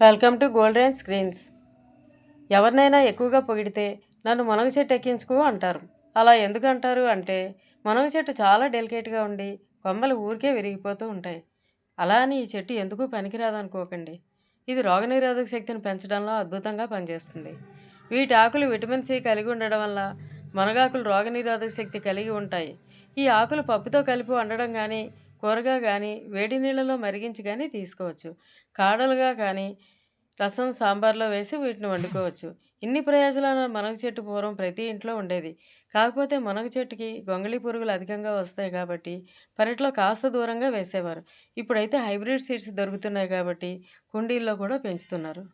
Welcome to golden screens. ఎవరినైనా ఎక్కువగా పొగిడితే నన్ను మునగ చెట్టు ఎక్కించుకో అంటారు. అలా ఎందుకు అంటారు అంటే మునగ చెట్టు చాలా డెలికేట్గా ఉండి కొమ్మలు ఊరికే విరిగిపోతూ ఉంటాయి. అలా అని ఈ చెట్టు ఎందుకు పనికిరాదనుకోకండి. ఇది రోగనిరోధక శక్తిని పెంచడంలో అద్భుతంగా పనిచేస్తుంది. వీటి ఆకులు విటమిన్ సి కలిగి ఉండడం వల్ల మునగాకులు రోగనిరోధక శక్తి కలిగి ఉంటాయి. ఈ ఆకులు పప్పుతో కలిపి వండడం కానీ కూరగా కానీ వేడి నీళ్ళలో మరిగించి కానీ తీసుకోవచ్చు. కాడలుగా కానీ రసం సాంబార్లో వేసి వీటిని వండుకోవచ్చు. ఇన్ని ప్రయోజనాలు మునగ చెట్టు పూర్వం ప్రతి ఇంట్లో ఉండేది. కాకపోతే మునగ చెట్టుకి గొంగళి పురుగులు అధికంగా వస్తాయి కాబట్టి పెరట్లో కాస్త దూరంగా వేసేవారు. ఇప్పుడైతే హైబ్రిడ్ సీడ్స్ దొరుకుతున్నాయి కాబట్టి కుండీల్లో కూడా పెంచుతున్నారు.